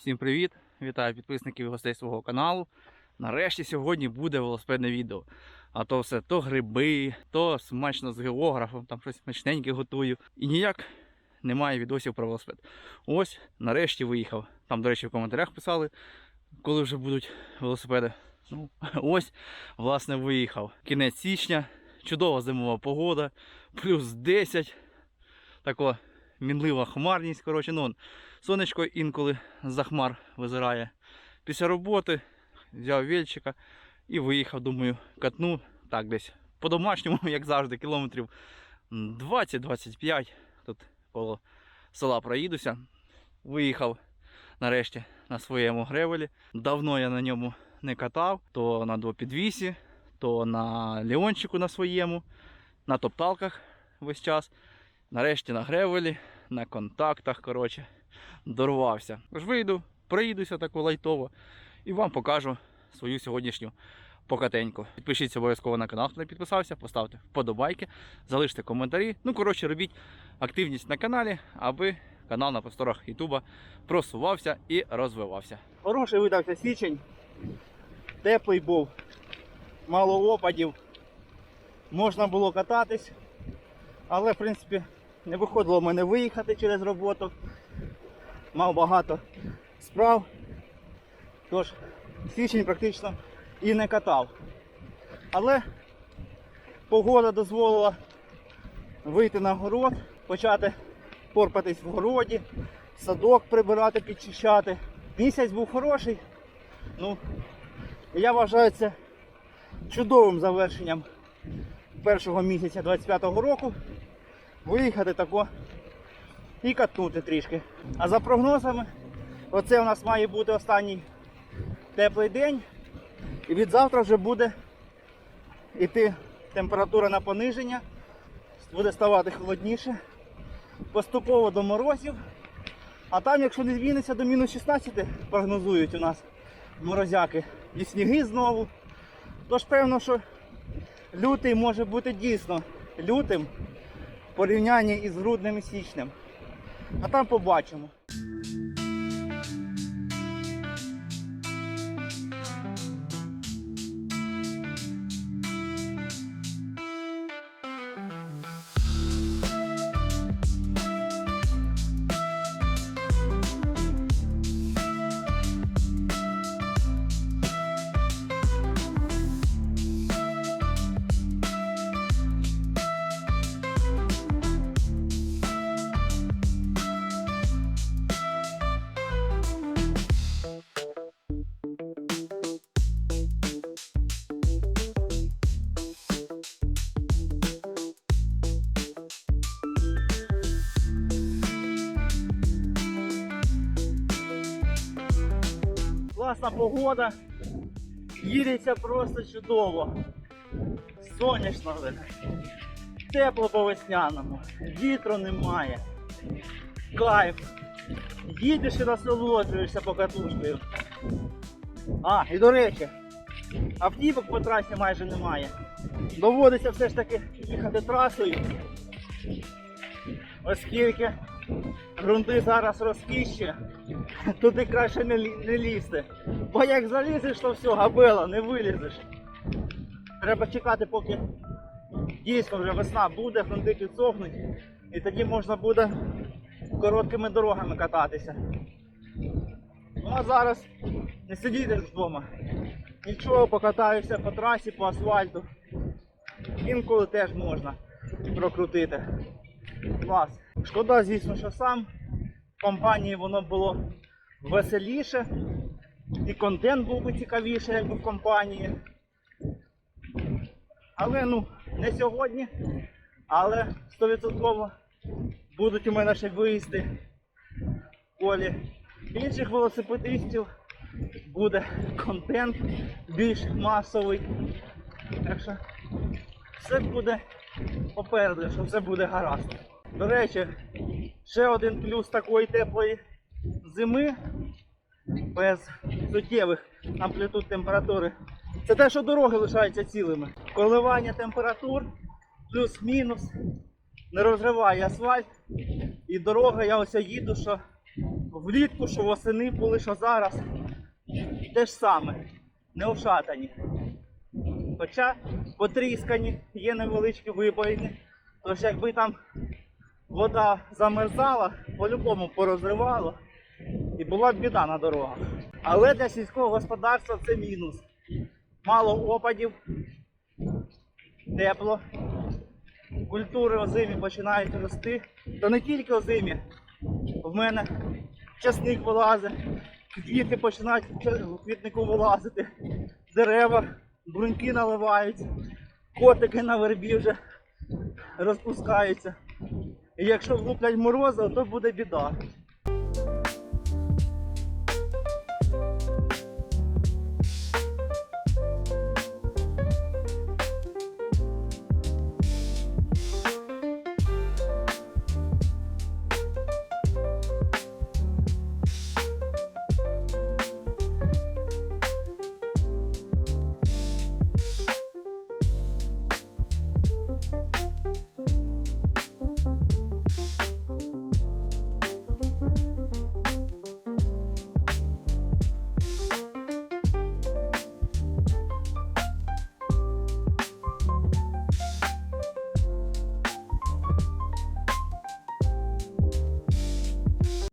Всім привіт! Вітаю підписників і гостей свого каналу. Нарешті сьогодні буде велосипедне відео. А то все то гриби, то смачно з географом, там щось смачненьке готую. І ніяк немає відосів про велосипед. Ось нарешті виїхав. Там, до речі, в коментарях писали, коли вже будуть велосипеди. Ну, ось, власне, виїхав. Кінець січня, чудова зимова погода, плюс 10. Тако мінлива хмарність. Коротше, ну, сонечко інколи за хмар визирає. Після роботи взяв вільчика і виїхав, думаю, катну так десь по-домашньому, як завжди, кілометрів 20-25. Тут коло села проїдуся. Виїхав нарешті на своєму гревелі. Давно я на ньому не катав, то на двопідвісі, то на Леончику на своєму, на топталках весь час. Нарешті на гревелі, на контактах, коротше, дорвався. Тож вийду, проїдуся тако лайтово і вам покажу свою сьогоднішню покатеньку. Підпишіться обов'язково на канал, хто не підписався, поставте вподобайки, залиште коментарі. Ну, коротше, робіть активність на каналі, аби канал на просторах Ютуба просувався і розвивався. Хороший видався січень. Теплий був, мало опадів. Можна було кататись, але в принципі не виходило в мене виїхати через роботу. Мав багато справ. Тож січень практично і не катав. Але погода дозволила вийти на город, почати порпатись в городі, садок прибирати, підчищати. Місяць був хороший. Ну, я вважаю це чудовим завершенням першого місяця 25-го року. Виїхати тако і катнути трішки. А за прогнозами, оце у нас має бути останній теплий день. І від завтра вже буде йти температура на пониження, буде ставати холодніше, поступово до морозів. А там, якщо не зміниться до мінус 16, прогнозують у нас морозяки і сніги знову. Тож певно, що лютий може бути дійсно лютим в порівнянні із груднем і січнем. А там побачимо. Класна погода. Їдеться просто чудово. Сонячно. Тепло по весняному. Вітру немає. Кайф. Їдеш і насолоджуєшся покатушкою. А, і до речі, автівок по трасі майже немає. Доводиться все ж таки їхати трасою. Оскільки ґрунти зараз розкіщі, туди краще не, не лізти. Бо як залізеш, то все, габела, не вилізеш. Треба чекати, поки дійсно вже весна буде, ґрунти підсохнуть, і тоді можна буде короткими дорогами кататися. Ну а зараз не сидіти вдома. Нічого, покатаюся по трасі, по асфальту. Інколи теж можна прокрутити. Клас. Шкода, звісно, що сам в компанії воно було веселіше. І контент був би цікавіше, якби в компанії. Але ну, не сьогодні. Але 100% будуть у мене ще виїзди в колі інших велосипедистів. Буде контент більш масовий. Так що все буде попереду, що все буде гаразд. До речі, ще один плюс такої теплої зими без суттєвих амплітуд температури. Це те, що дороги лишаються цілими. Коливання температур плюс-мінус не розриває асфальт. І дорога, я ось їду, що влітку, що восени були, що зараз. Те ж саме, не ошатані. Хоча потріскані, є невеличкі вибоїни. Тож якби там вода замерзала, по-любому порозривало і була б біда на дорогах. Але для сільського господарства це мінус. Мало опадів, тепло, культури озимі починають рости. То не тільки озимі. В мене часник вилазить, квіти починають в квітнику вилазити, дерева, бруньки наливаються, котики на вербі вже розпускаються. І якщо влуплять морози, то буде біда.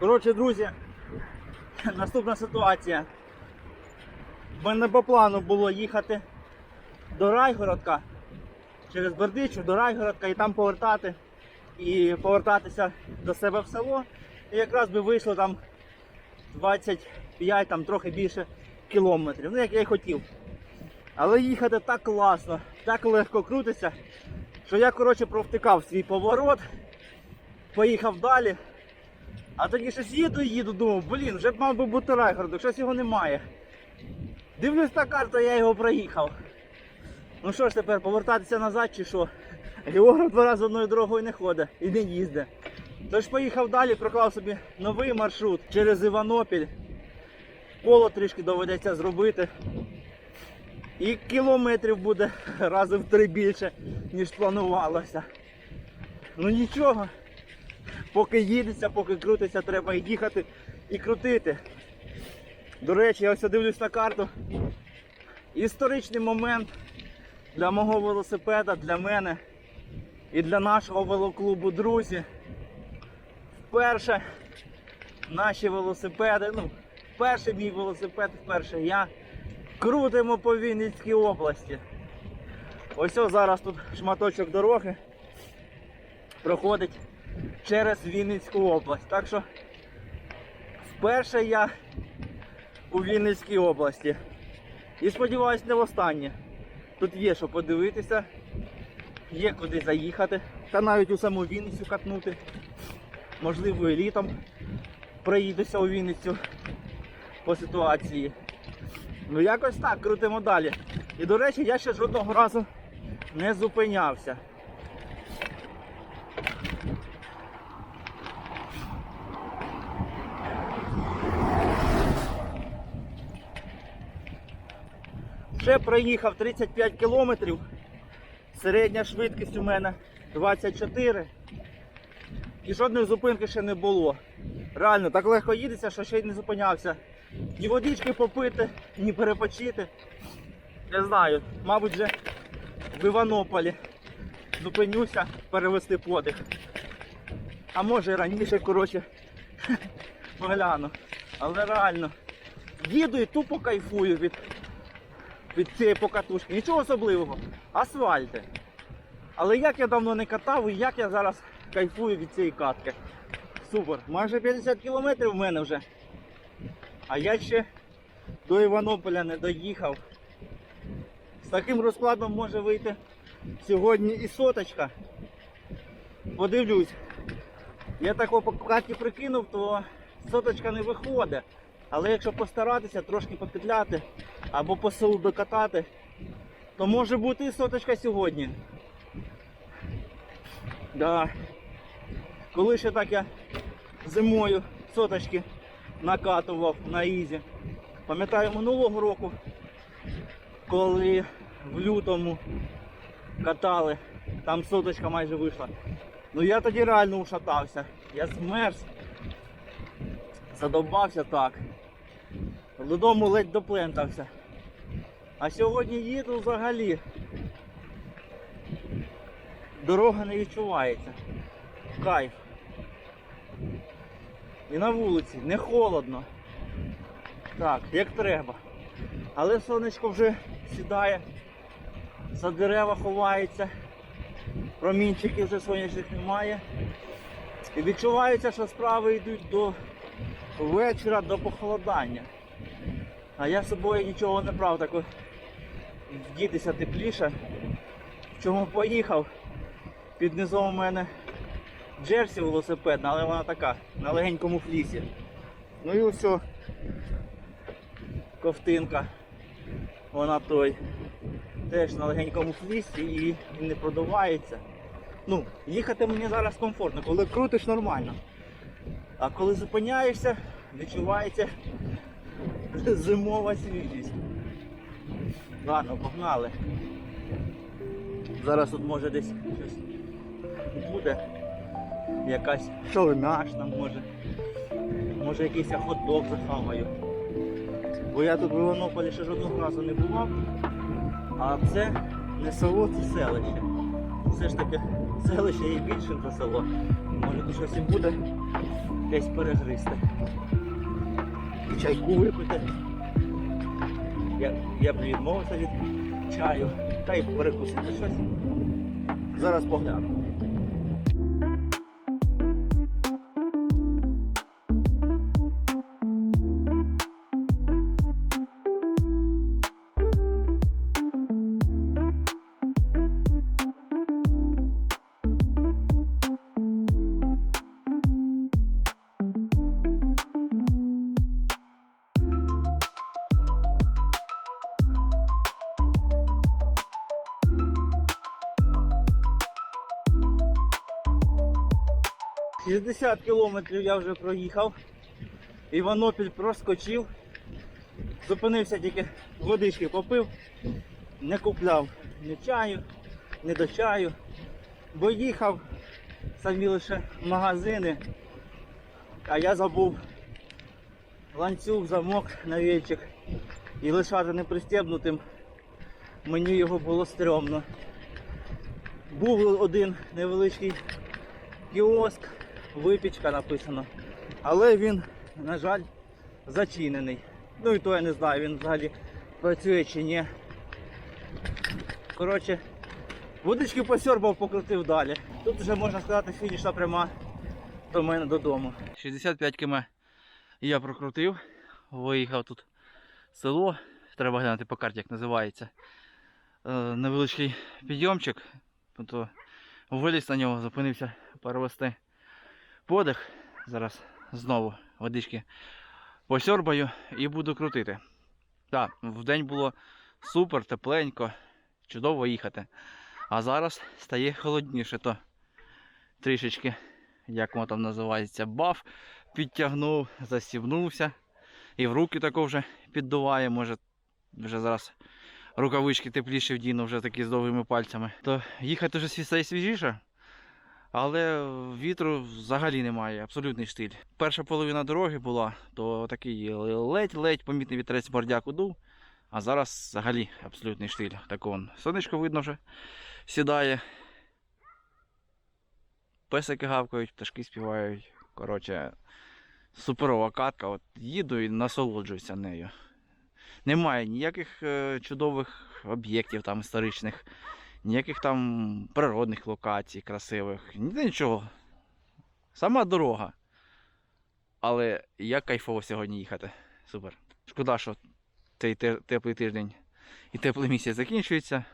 Коротше, друзі, наступна ситуація. В мене по плану було їхати до Райгородка через Бердичу до Райгородка і там повертати і повертатися до себе в село. І якраз би вийшло там 25, там трохи більше кілометрів. Ну як я й хотів. Але їхати так класно, так легко крутиться, що я коротше провтикав свій поворот, поїхав далі. А тоді щось їду, їду, думав, блін, вже б мав би бути Райгородок, щось його немає. Дивлюсь на карту, я його проїхав. Ну що ж тепер, повертатися назад чи що? Географ два рази одною дорогою не ходить і не їздить. Тож поїхав далі, проклав собі новий маршрут через Іванопіль. Коло трішки доведеться зробити. І кілометрів буде рази в три більше, ніж планувалося. Ну нічого. Поки їдеться, поки крутиться, треба і їхати і крутити. До речі, я ось дивлюсь на карту. Історичний момент для мого велосипеда, для мене і для нашого велоклубу друзі. Вперше наші велосипеди, ну, перший мій велосипед, вперше я крутимо по Вінницькій області. Ось ось зараз тут шматочок дороги проходить через Вінницьку область. Так що вперше я у Вінницькій області. І сподіваюсь, не востаннє. Тут є що подивитися, є куди заїхати, та навіть у саму Вінницю катнути. Можливо, і літом проїдуся у Вінницю по ситуації. Ну якось так, крутимо далі. І до речі, я ще жодного разу не зупинявся. Ще проїхав 35 кілометрів. Середня швидкість у мене 24. І жодної зупинки ще не було. Реально, так легко їдеться, що ще й не зупинявся. Ні водички попити, ні перепочити. Не знаю, мабуть, вже в Іванополі зупинюся перевести подих. А може раніше, коротше, погляну. Але реально, їду і тупо кайфую від від цієї покатушки. Нічого особливого. Асфальти. Але як я давно не катав і як я зараз кайфую від цієї катки. Супер. Майже 50 кілометрів в мене вже. А я ще до Іванополя не доїхав. З таким розкладом може вийти сьогодні і соточка. Подивлюсь. Я так по карті прикинув, то соточка не виходить. Але якщо постаратися трошки попетляти або по селу докатати, то може бути і соточка сьогодні. Да. Коли ще так я зимою соточки накатував на ізі. Пам'ятаю минулого року, коли в лютому катали, там соточка майже вийшла. Ну я тоді реально ушатався. Я змерз. Задовбався так. Додому ледь доплентався. А сьогодні їду взагалі. Дорога не відчувається. Кайф. І на вулиці не холодно. Так, як треба. Але сонечко вже сідає, за дерева ховається, промінчиків вже сонячних немає. І відчувається, що справи йдуть до вечора, до похолодання. А я з собою нічого не брав, так вдітися тепліше. В чому поїхав? Під низом у мене джерсі велосипедна, але вона така, на легенькому флісі. Ну і все. Ковтинка. Вона той. Теж на легенькому флісі і не продувається. Ну, їхати мені зараз комфортно, коли крутиш нормально. А коли зупиняєшся, відчувається зимова свіжість. Ладно, погнали. Зараз тут може десь щось буде. Якась шаурмяшна може. Може якийсь хот-дог захаваю. Бо я тут в Іванополі ще жодного разу не бував. А це не село, це селище. Все ж таки селище є більшим за село. Може тут щось і буде десь перегристи. Чайку випити. Я, я б відмовився від чаю. Та й перекусити щось. Зараз погляну. — 60 кілометрів я вже проїхав. Іванопіль проскочив. Зупинився тільки водички попив, не купляв ні чаю, ні до чаю, бо їхав самі лише магазини, а я забув ланцюг, замок на вільчик і лишати непристебнутим. Мені його було стрьомно. Був один невеличкий кіоск, випічка написано. Але він, на жаль, зачинений. Ну і то я не знаю, він взагалі працює чи ні. Коротше, водички посьорбав, покрутив далі. Тут вже можна сказати фінішна пряма до мене додому. 65 км я прокрутив, виїхав тут село. Треба глянути по карті, як називається. Е, невеличкий підйомчик. То виліз на нього, зупинився перевести подих. Зараз знову водички посьорбаю і буду крутити. Так, в день було супер, тепленько, чудово їхати. А зараз стає холодніше, то трішечки, як воно там називається, баф підтягнув, застібнувся. І в руки тако вже піддуває, може вже зараз рукавички тепліші вдіну, вже такі з довгими пальцями. То їхати вже свіжіше. Але вітру взагалі немає, абсолютний штиль. Перша половина дороги була, то такий ледь-ледь помітний вітерець бордяку дув. А зараз взагалі абсолютний штиль. Так он, сонечко видно вже сідає. Песики гавкають, пташки співають. Коротше, суперова катка. От їду і насолоджуюся нею. Немає ніяких е, чудових об'єктів там історичних, ніяких там природних локацій красивих, ніде нічого. Сама дорога. Але як кайфово сьогодні їхати. Супер. Шкода, що цей теплий тиждень і теплий місяць закінчується.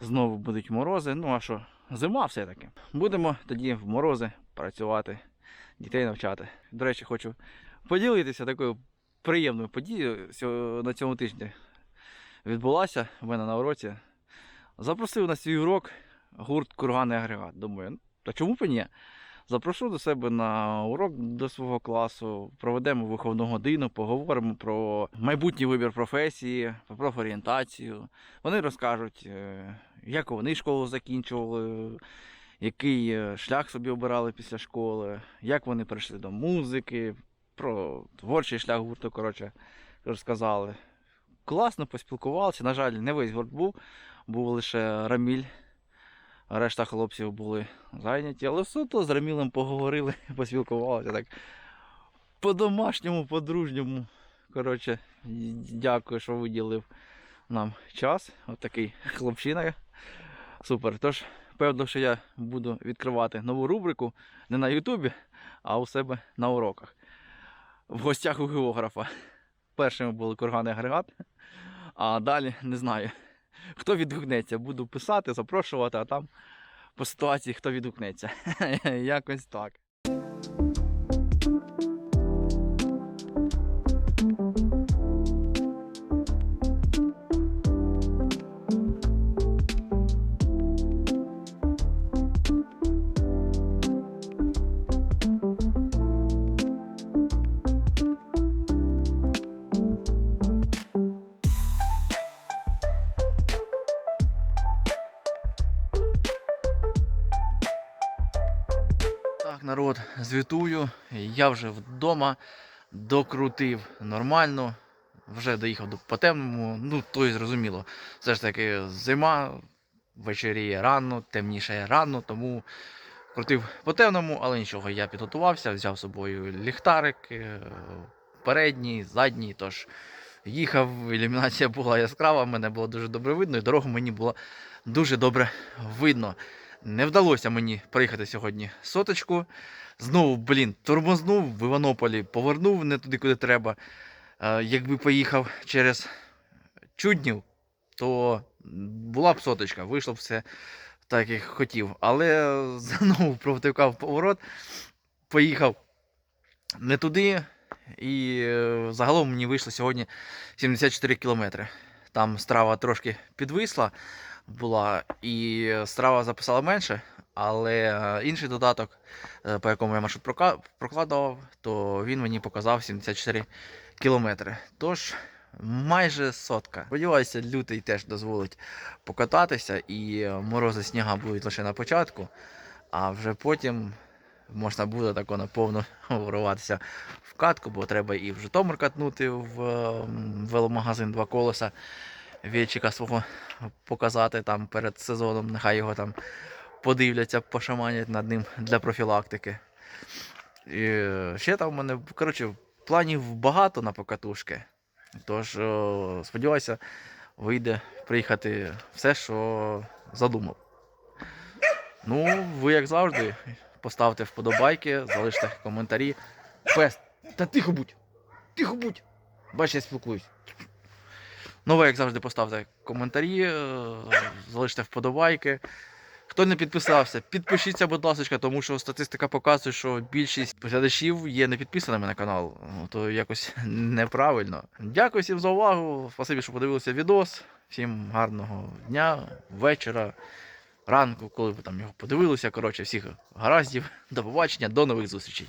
Знову будуть морози. Ну а що, зима все-таки. Будемо тоді в морози працювати, дітей навчати. До речі, хочу поділитися такою приємною подією на цьому тижні. Відбулася в мене на уроці. Запросив на свій урок гурт Курганний агрегат. Думаю, ну, та чому б ні? Запрошу до себе на урок до свого класу, проведемо виховну годину, поговоримо про майбутній вибір професії, про профорієнтацію. Вони розкажуть, е, як вони школу закінчували, який е, шлях собі обирали після школи, як вони прийшли до музики, про творчий шлях гурту, коротше, розказали. Класно поспілкувалися. На жаль, не весь гурт був, був лише Раміль. Решта хлопців були зайняті, але суто з Рамілем поговорили, поспілкувалися так. По-домашньому, по-дружньому. Коротше, дякую, що виділив нам час. От хлопчина. Супер. Тож, певно, що я буду відкривати нову рубрику не на Ютубі, а у себе на уроках. В гостях у географа. Першими були курган і агрегат, а далі не знаю. Хто відгукнеться, буду писати, запрошувати, а там по ситуації хто відгукнеться. Якось так. Так, народ, звітую. Я вже вдома докрутив нормально. Вже доїхав до по темному. Ну, то і зрозуміло. Все ж таки зима, вечеріє рано, темніше рано, тому крутив по темному, але нічого, я підготувався, взяв з собою ліхтарик, е, передній, задній. Тож їхав, ілюмінація була яскрава, мене було дуже добре видно, і дорогу мені було дуже добре видно. Не вдалося мені проїхати сьогодні соточку. Знову, блін, тормознув в Іванополі, повернув не туди, куди треба. Е, якби поїхав через Чуднів, то була б соточка, вийшло б все так, як хотів. Але знову провтикав поворот, поїхав не туди. І е, загалом мені вийшло сьогодні 74 кілометри. Там страва трошки підвисла була, і страва записала менше, але е, інший додаток, е, по якому я маршрут прокладував, то він мені показав 74 кілометри. Тож майже сотка. Сподіваюся, лютий теж дозволить покататися, і е, морози сніга будуть лише на початку, а вже потім можна буде тако наповно воруватися в катку, бо треба і в Житомир катнути в веломагазин два колеса. Вєчика свого показати там перед сезоном, нехай його там подивляться, пошаманять над ним для профілактики. І е, ще там в мене, коротше, планів багато на покатушки. Тож, сподіваюся, вийде приїхати все, що задумав. Ну, ви, як завжди, поставте вподобайки, залиште коментарі. Пес, та тихо будь! Тихо будь! Бач, я спілкуюсь. Ну, ви, як завжди, поставте коментарі, е, залиште вподобайки. Хто не підписався, підпишіться, будь ласка, тому що статистика показує, що більшість глядачів є не підписаними на канал. Ну, То якось неправильно. Дякую всім за увагу. Спасибі, що подивилися відос. Всім гарного дня, вечора, ранку, коли ви там його подивилися. Коротше, всіх гараздів. До побачення, до нових зустрічей.